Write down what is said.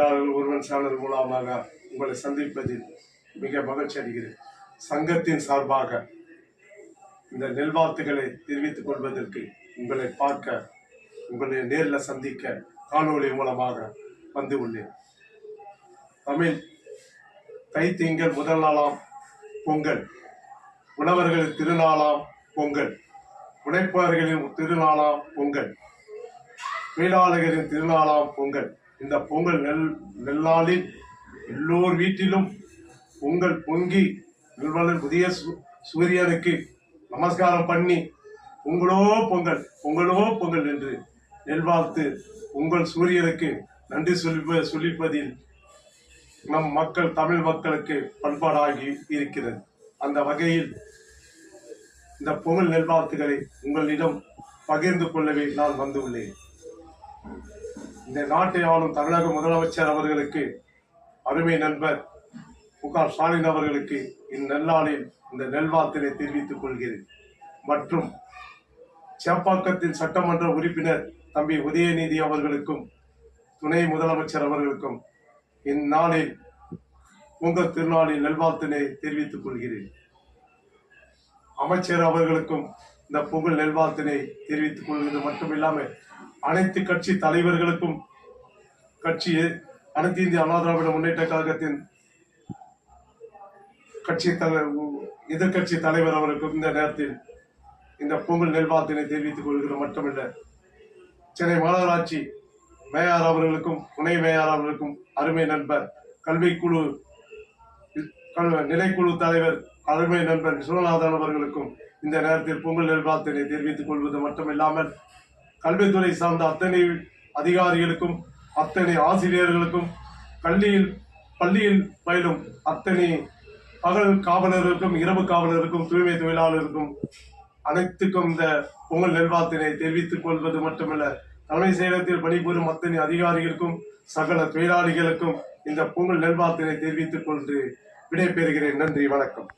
ஒருவன் சேனல் மூலமாக உங்களை சந்திப்பதில் மிக மகிழ்ச்சி அடைகிறேன். சங்கத்தின் சார்பாக இந்த நெல்வாத்துகளை தெரிவித்துக் கொள்வதற்கு உங்களை பார்க்க உங்களை நேரில் சந்திக்க காணொளி மூலமாக வந்து உள்ளேன். தமிழ் தை திங்கள் முதல் நாளாம் பொங்கல் உழவர்களின் திருநாளாம் பொங்கல் உழைப்பவர்களின் திருநாளாம் பொங்கல் தொழிலாளர்களின் திருநாளாம் பொங்கல். இந்த பொங்கல் நெல் நெல்லாளில் எல்லோர் வீட்டிலும் பொங்கல் பொங்கி நெல்வாளர் புதிய சூரியனுக்கு நமஸ்காரம் பண்ணி பொங்கலோ பொங்கல் பொங்கலோ பொங்கல் என்று நெல்வாழ்த்து உங்கள் சூரியனுக்கு நன்றி சொல்லி சொல்லிப்பதில் நம் மக்கள் தமிழ் மக்களுக்கு பண்பாடாகி இருக்கிறது. அந்த வகையில் இந்த பொங்கல் நெல்வாழ்த்துக்களை உங்களிடம் பகிர்ந்து கொள்ளவே நான் வந்துள்ளேன். இந்த நாட்டை ஆளும் தமிழக முதலமைச்சர் அவர்களுக்கு அருமை நண்பர் மு க ஸ்டாலின் அவர்களுக்கு இந்நெல்லாளில் இந்த நெல்வாத்தினை தெரிவித்துக் கொள்கிறேன். மற்றும் சேப்பாக்கத்தின் சட்டமன்ற உறுப்பினர் தம்பி உதயநிதி அவர்களுக்கும் துணை முதலமைச்சர் அவர்களுக்கும் இந்நாளில் உங்கள் திருநாளில் நல்வாழ்த்தினை தெரிவித்துக் கொள்கிறேன். அமைச்சர் அவர்களுக்கும் இந்த புகழ் நல்வாழ்த்தினை தெரிவித்துக் கொள்வது மட்டுமில்லாமல் அனைத்து கட்சி தலைவர்களுக்கும் கட்சி அனைத்து இந்திய அண்ணா திராவிட முன்னேற்ற கழகத்தின் கட்சி தலை எதிர்கட்சி தலைவர் அவருக்கும் இந்த நேரத்தில் இந்த பொங்கல் நல்வாழ்த்தினை தெரிவித்துக் கொள்கிறது மட்டுமல்ல சென்னை மாநகராட்சி மேயர் அவர்களுக்கும் துணை மேயர் அவர்களுக்கும் அருமை நண்பர் கல்விக்குழு நிலைக்குழு தலைவர் அருமை நண்பர் விஸ்வநாதன் அவர்களுக்கும் இந்த நேரத்தில் பொங்கல் நல்வாழ்த்தினை தெரிவித்துக் கொள்வது மட்டுமில்லாமல் கல்வித்துறை சார்ந்த அத்தனை அதிகாரிகளுக்கும் அத்தனை ஆசிரியர்களுக்கும் கல்வியில் பள்ளியில் பயிலும் அத்தனை பகல் காவலருக்கும் இரவு காவலருக்கும் தூய்மை தொழிலாளருக்கும் அனைத்துக்கும் இந்த பொங்கல் நல்வாழ்த்தினை தெரிவித்துக் கொள்வது மட்டுமல்ல தலைமை செயலகத்தில் பணிபுரியும் அத்தனை அதிகாரிகளுக்கும் சகல தொழிலாளிகளுக்கும் இந்த பொங்கல் நல்வாழ்த்தினை தெரிவித்துக் கொண்டு விடைபெறுகிறேன். நன்றி வணக்கம்.